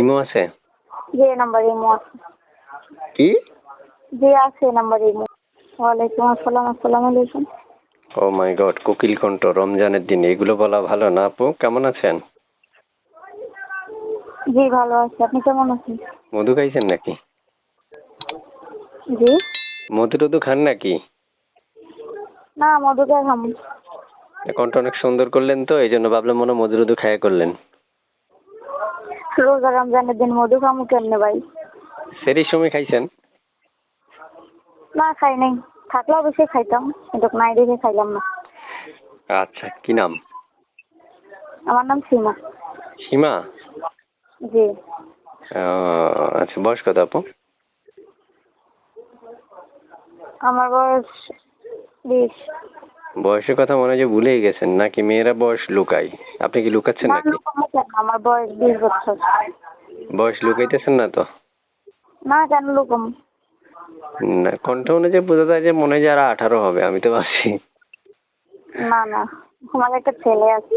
Imo আছে? G number imo আছে। কি? জি আছে নাম্বার ইমো। ওয়ালাইকুম আসসালাম আসসালামু আলাইকুম। ও মাই গড কোকিল কণ্ঠ রমজানের দিন এগুলো বলা ভালো না আপু? কেমন আছেন? জি ভালো আছি। আপনি কেমন আছেন? মধু খাইছেন নাকি? জি। মধু টধু খান নাকি? না মধুকে খাম। কণ্ঠ অনেক সুন্দর করলেন তো এই জন্য ভাবলাম মনে মধু টধু খায়া করলেন। রোজা রমজানের দিন মধু খামু কেমনে ভাই? সেরির সময় খাইছেন? না খাই নাই। থাকলে অবশ্যই খাইতাম কিন্তু নাই দেখে খাইলাম না। আচ্ছা কি নাম? আমার নাম সীমা। সীমা? জি। আচ্ছা বয়স কত আপু? আমার বয়স বিশ। বয়সের কথা মনে হয় যে ভুলেই গেছেন নাকি মেয়েরা বয়স লুকায়? আপনি কি লুকাচ্ছেন না নাকি? কেন আমার বয়স বিশ বছর। বয়স লুকাইতেছেন না তো? না কেন লুকাম না কণ্ঠ অনুযায়ী বোঝা যায় যে মনে হয় যে আঠারো হবে আমি তো ভাবছি। না না আমার একটা ছেলে আছে।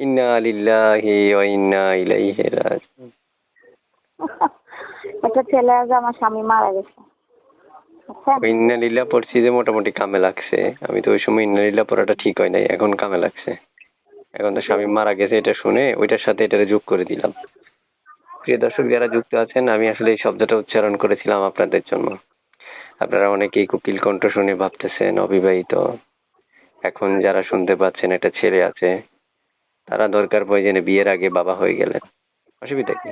ইন্না লিল্লাহি ওয়া ইন্না ইলাইহি রাজিউন। একটা ছেলে আছে আমার স্বামী মারা গেছে। আচ্ছা ওই পড়ছি যে মোটামুটি কামে লাগছে। আমি তো ওই সময় ইন্না লিল্লাহ পড়াটা ঠিক হয় নাই, এখন কামে লাগছে। এখন তো স্বামী মারা গেছে এটা শুনে ওইটার সাথে এটারে যোগ করে দিলাম। প্রিয় দর্শক, যারা যুক্ত আছেন, আমি আসলে এই শব্দটা উচ্চারণ করেছিলাম আপনাদের জন্য। আপনারা অনেকেই কোকিল কণ্ঠ শুনে ভাবতেছেন, অবিবাহিত। এখন যারা শুনতে পাচ্ছেন, একটা ছেলে আছে, তারা দরকার প্রয়োজনে বিয়ের আগে বাবা হয়ে গেলেন। অসুবিধা কি?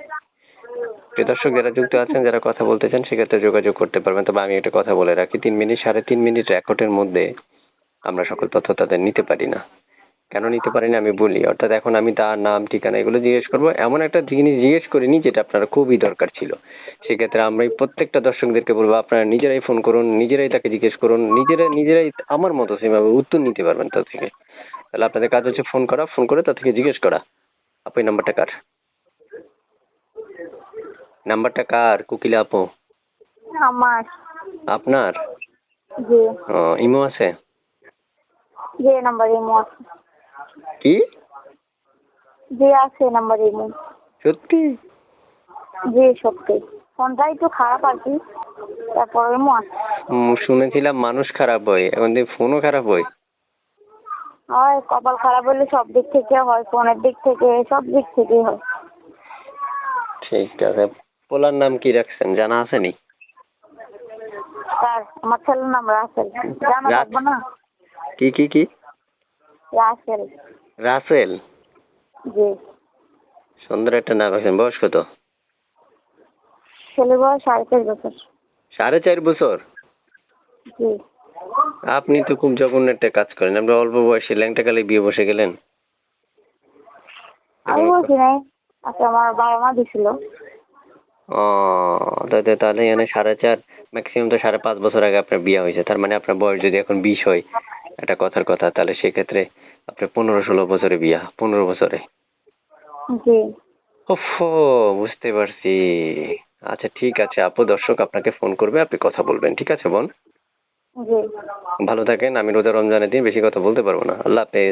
প্রিয় দর্শক, যারা যুক্ত আছেন, যারা কথা বলতে চান, সেক্ষেত্রে যোগাযোগ করতে পারবেন। তবে আমি একটা কথা বলে রাখি, তিন মিনিট, সাড়ে তিন মিনিট রেকর্ডের মধ্যে আমরা সকল তথ্য তাদের নিতে পারি না। কেন নিতে পারি না আমি বলি, অর্থাৎ এখন আমি তার নাম, ঠিকানা এগুলো জিজ্ঞেস করব। এমন একটা জিনিস জিজ্ঞেস করিনি যেটা আপনার খুবই দরকার ছিল। সেক্ষেত্রে আমরা এই প্রত্যেকটা দর্শকদেরকে বলব, আপনারা নিজেরাই ফোন করুন, নিজেরাই তাকে জিজ্ঞেস করুন নিজেরাই নিজেরাই আমার মতো সেভাবে উত্তর নিতে পারবেন তার থেকে। তাহলে আপনাদের কাজ হচ্ছে ফোন করা ফোন করে তার থেকে জিজ্ঞেস করা। আপু, এই নাম্বারটা কার? নাম্বারটা কার? কুকিলা আপু। আমার। আপনার? জি। ও, ইমো আছে? জি নাম্বার ইমো আছে। কি? জি আছে নাম্বার ইমো। সত্যি? জি সত্যি। ফোনটা একটু খারাপ আর কি। তারপর ইমো আছে। শুনেছিলাম মানুষ খারাপ হয় এখন দেখি ফোনও খারাপ হয়। হয় কপাল খারাপ হলে সব দিক থেকে হয় ফোনের দিক থেকে সব দিক থেকেই হয়। ঠিক আছে। পোলার নাম কি রাখছেন? জানা আছে নি? আমার ছেলের নাম রাসেল। জানা রাস- লাগবে না? কি কি কি? রাসেল। রাসেল? জি। সুন্দর একটা নাম রাখছেন। বয়স কত? ছেলে বয়স সাড়ে চার বছর। সাড়ে চার বছর? জি। আপনি তো খুব জঘন্য একটা কাজ করেন। আপনি অল্প বয়সে ল্যাংটা কালে বিয়ে বসে গেলেন। আমি বলছি নাই আচ্ছা আমার বাবা মা দিছিল। ও তাহলে তাহলে এখানে সাড়ে চার ম্যাক্সিমাম তো সাড়ে পাঁচ বছর আগে আপনার বিয়ে হয়েছে। তার মানে আপনার বয়স যদি এখন বিশ হয় একটা কথার কথা তাহলে সেক্ষেত্রে আপনার পনেরো ষোলো বছরে বিয়া পনেরো বছরে। জি। ওফ বুঝতে পারছি। আচ্ছা ঠিক আছে আপু দর্শক আপনাকে ফোন করবে আপনি কথা বলবেন ঠিক আছে বোন? ভালো থাকেন আমি রোজা রমজানের দিন বেশি কথা বলতে পারব না। আল্লাহ হাফেজ।